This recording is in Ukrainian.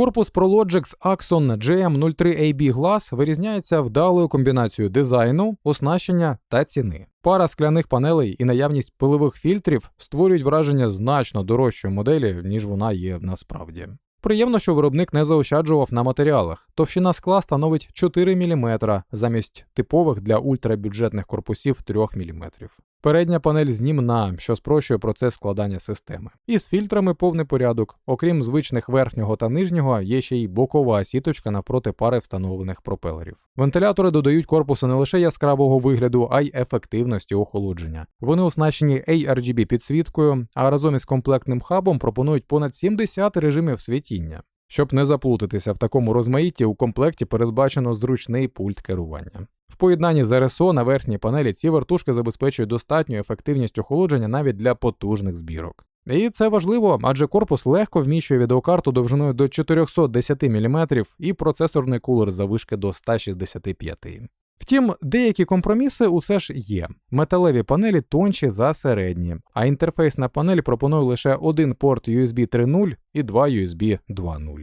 Корпус ProLogix Axon GM03AB Glass вирізняється вдалою комбінацією дизайну, оснащення та ціни. Пара скляних панелей і наявність пилових фільтрів створюють враження значно дорожчої моделі, ніж вона є насправді. Приємно, що виробник не заощаджував на матеріалах. Товщина скла становить 4 мм замість типових для ультрабюджетних корпусів 3 мм. Передня панель знімна, що спрощує процес складання системи. І з фільтрами повний порядок. Окрім звичних верхнього та нижнього, є ще й бокова сіточка навпроти пари встановлених пропелерів. Вентилятори додають корпусу не лише яскравого вигляду, а й ефективності охолодження. Вони оснащені ARGB підсвіткою, а разом із комплектним хабом пропонують понад 70 режимів світіння. Щоб не заплутатися в такому розмаїтті, у комплекті передбачено зручний пульт керування. В поєднанні з РСО на верхній панелі ці вертушки забезпечують достатню ефективність охолодження навіть для потужних збірок. І це важливо, адже корпус легко вміщує відеокарту довжиною до 410 мм і процесорний кулер завишки до 165 Втім, деякі компроміси усе ж є. Металеві панелі тонші за середні, а інтерфейсна панель пропонує лише один порт USB 3.0 і два USB 2.0.